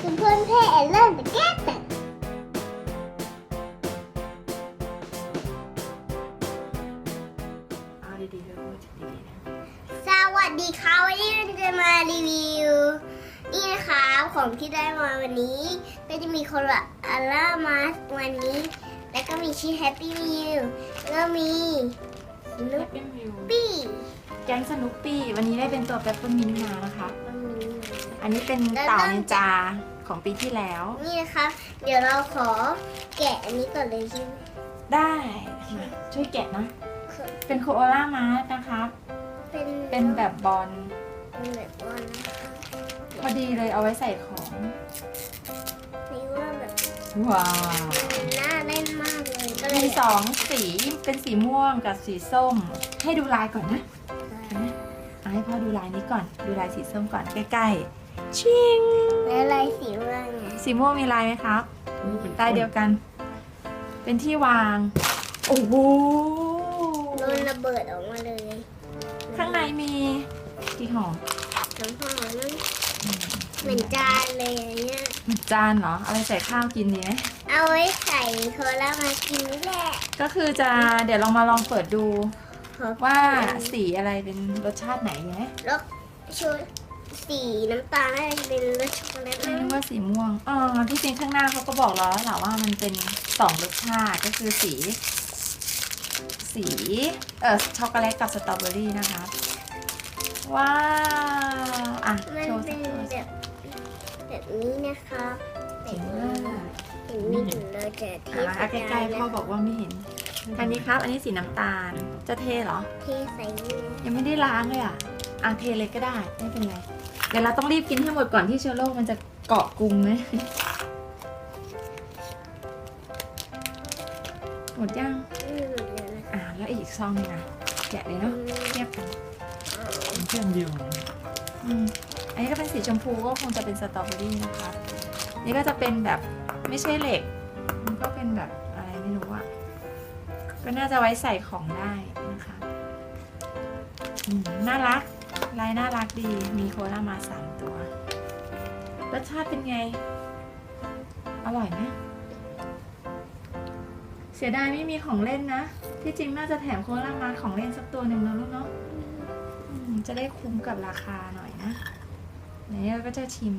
คุณเพื่อนเพ่เริ่มจะแก้แต่เอาดีๆเลยพูดดีๆนะสวัสดีค่ะวันนี้เราจะมารีวิว นี่นะคะของที่ได้มาวันนี้ ก็จะมีโคลาอัลล่ามาสวันนี้ แล้วก็มีชีสแฮปปี้มิลแล้วมีสนุแฮปปปี้มิวปี้แก๊งสนุปปี้ วันนี้ได้เป็นตัวแปปเปอร์มินต์มานะคะ วันนี้ อันนี้เป็นเต่านินจาของปีที่แล้ว นี่นะคะ เดี๋ยวเราขอแกะอันนี้ก่อนเลยใช่ไหมได้มาช่วยแกะนะ เป็นโคโอล่ามาสนะครับเป็นเป็นแบบบอลเป็นแบบบอลนะคะพอดีเลยเอาไว้ใส่ของนี่ว่าแบบว้าวหน้าแน่นมากเลยก็เลยมีสองสีเป็นสีม่วงกับสีส้ม ให้ดูลายก่อนนะเห็นไหมเอาให้พ่อดูลายนี้ก่อน ดูลายสีส้มก่อนใกล้ๆ ชิงแล้วลายสีว่าไงสีม่วงมีลายไหมครับลายเดียวกัน เป็นที่วาง โอ้โหโดนระเบิดออกมาเลยข้างในมีกี่ห่อน้ำหอมนั่นเหมือนจานเลยอย่างเงี้ยจานเหรอเอาไปใส่ข้าวกินดีไหมเอาไว้ใส่โคลามากินนี่แหละ ก็คือจะเดี๋ยวลองมาลองเปิดดูขอว่าสีอะไรเป็นรสชาติไหนดีไหมแล้วชุด สีน้ำตาลน่าจะเป็นรสช็อกโกแลตไม่นะรู้ว่าสีม่วงอ๋อที่จริงข้างหน้าเขาก็บอกแล้วแหละว่ามันเป็นสองรสชาติก็คือสี สีเอ่อช็อกโกแลตกับสตรอเบอรี่นะคะ ว้าวอะมันโชว์สัเป็กนตัวแบบแบบนี้นะครับแบเห็บนนี้ว่าเห็นไม่ถึงเราจะเทอะใกล้ๆพ่อบอกว่าไม่เห็น อันนี้ครับ อันนี้สีน้ำตาลจะเทเหรอเทใส่นี่นะยังไม่ได้ล้างเลยอะอะเทเลยก็ได้ไม่เป็นไร เดี๋ยวเราต้องรีบกินให้หมดก่อนที่เชื้อโรคมันจะเกาะกรุงไหมหมดยังอืมเดี๋ยวนะอ่าแล้วอีกซองหนึงอะแกะเลยเนาะเทียบกันเครื่องเดียวอืมอันนี้ก็เป็นสีชมพูก็คงจะเป็นสตรอเบอรี่นะคะ นี่ก็จะเป็นแบบไม่ใช่เหล็ก มันก็เป็นแบบอะไรไม่รู้อะก็น่าจะไว้ใส่ของได้นะคะอืมน่ารัก ลายน่ารักดีมีโคลามาสามตัว รสชาติเป็นไง อร่อยไหมเสียดายไม่มีของเล่นนะ ที่จริงน่าจะแถมโคลามาของเล่นสักตัวหนึ่งนะลูกเนาะอืมจะได้คุ้มกับราคาหน่อยนะไหนเราก็จะชิม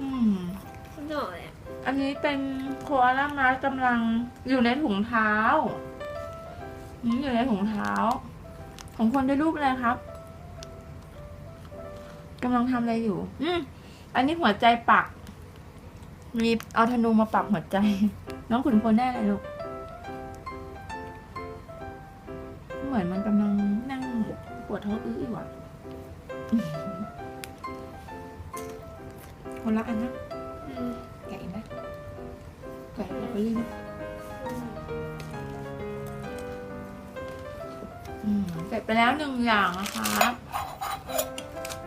อืมหน่อยอะอันนี้เป็นโคอาล่ามาร์กำลังอยู่ในถุงเท้าอืมอยู่ในถุงเท้า ของคนด้วยรูปอะไรครับกำลังทำอะไรอยู่ อืมอันนี้หัวใจปัก มีเอาธนูมาปักหัวใจ น้องขุนพลได้อะไรลูก เหมือนมันกำลังนั่งปวดท้องอื้ออยู่อะอืมคนละอันนะอืมแกะอีกไหมแกะแล้วก็รีบ เสร็จไปแล้วหนึ่งอย่างนะคะ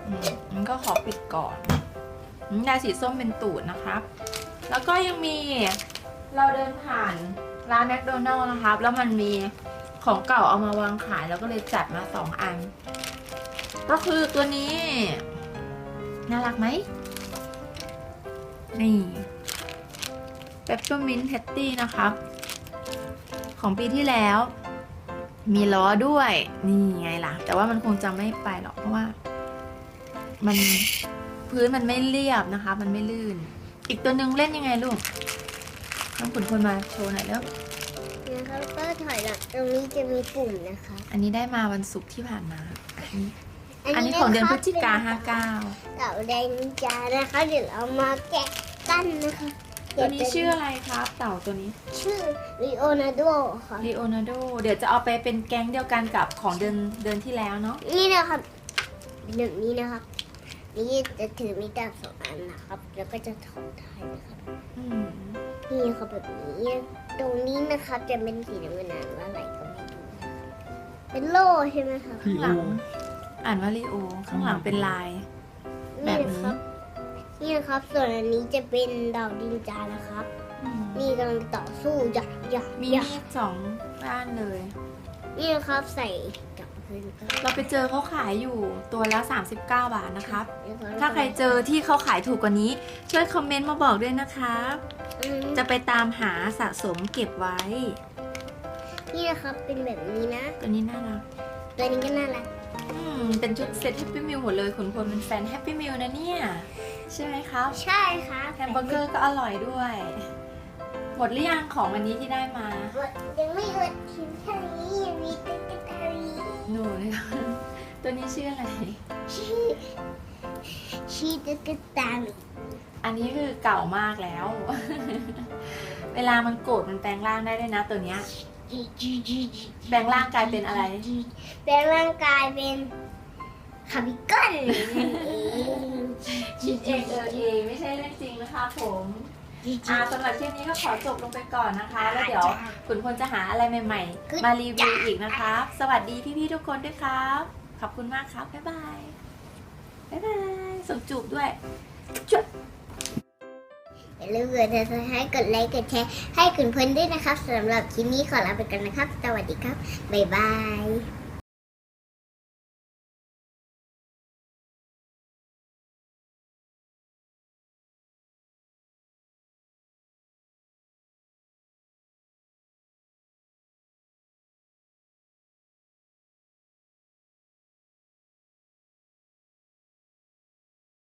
อืมมันก็ขอปิดก่อนยาสีส้มเป็นตูดนะครับ แล้วก็ยังมีเราเดินผ่านร้านแมคโดนัลล์นะครับ แล้วมันมีของเก่าเอามาวางขายแล้วก็เลยจัดมาสองอัน ก็คือตัวนี้ น่ารักไหม นี่เปปเปอร์มินต์แพตตี้นะครับ ของปีที่แล้ว มีล้อด้วย นี่ไงล่ะ แต่ว่ามันคงจะไม่ไปหรอกเพราะว่า มันพื้นมันไม่เรียบนะคะ มันไม่ลื่น อีกตัวหนึ่งเล่นยังไงลูกต้องขุนคนมาโชว์หน่อยแล้วนะครับก็ถอยหลังตรงนี้จะมีปุ่มนะคะ อันนี้ได้มาวันศุกร์ที่ผ่านมา อันนี้อันนี้ของเดือนพฤศจิกาห้าเก้าเต่าแดงจานะคะเดี๋ยวเรามาแกะกันนะคะ ตัวนี้ชื่ออะไรครับ เต่าตัวนี้ชื่อลีโอนาร์โดค่ะลีโอนาร์โดเดี๋ยวจะเอาไปเป็นแก๊งเดียวกันกับของเดือนเดือนที่แล้วเนาะนี่นะครับแบบนี้นะครับนี่จะถือมีดาบสองอันนะครับ แล้วก็จะถอดไทยนะครับอืมนี่ครับแบบนี้ ตรงนี้นะครับจะเป็นสีน้ำเงินอ่านว่าอะไรก็ไม่รู้นะครับเป็นโล่ใช่ไหมครับพี่ข้างหโอลัง อ่านว่าลีโอข้างหลังเป็นลาย แบนี่บนะ นี้ครับนี่นะครับ ส่วนอันนี้จะเป็นดาวดินจานะครับ อืมนี่กำลังต่อสู้อย่าอย่ามีอย่ามีดสองด้านเลย นี่นะครับใส่กับกขึ้นเราไปเจอเขาขายอยู่ตัวละ 39 บาทนะครับถ้าใครเจอที่เขาขายถูกกว่านี้ ช่วยคอมเมนต์มาบอกด้วยนะครับ อืมจะไปตามหาสะสมเก็บไว้ นี่นะครับเป็นแบบนี้นะ ตัวนี้น่ารัก ตัวนี้ก็น่ารัก อืม เป็นชุดเซ็ตแฮปปี้มิลหมดเลยขุนพลเป็นแฟนแฮปปี้มิลนะเนี่ย ใช่ไหมครับใช่ครับแฮมเบอร์เกอร์ก็อร่อยด้วย หมดหรือยังของวันนี้ที่ได้มา ยังไม่หมดทิ้งแค่นี้ยังมีตุ๊กตาวีหนูนะคะตัวนี้ชื่ออะไร ชื่อชื่อตุ๊กตาวีอันนี้คือเก่ามากแล้ว เวลามันโกรธมันแปลงร่างได้ด้วยนะตัวเนี้ยแปลงร่างกลายเป็นอะไร แปลงร่างกายเป็น คาร์บิคอนคิดเองเออเองไม่ใช่เรื่องจริงนะคะผมอ่าสำหรับคลิปนี้ก็ขอจบลงไปก่อนนะคะ แล้วเดี๋ยวขุนพลจะหาอะไรใหม่ๆ มารีวิวอีกนะคะสวัสดีพี่ๆทุกคนด้วยครับ ขอบคุณมากครับ บ๊ายบาย บ๊ายบายส่งจูบด้วยอย่าลืมกดติดตามให้กดไลค์กดแชร์ให้คุณเพื่อนด้วยนะครับสำหรับคลิปนี้ขอลาไปก่อนนะครับ สวัสดีครับ บ๊ายบาย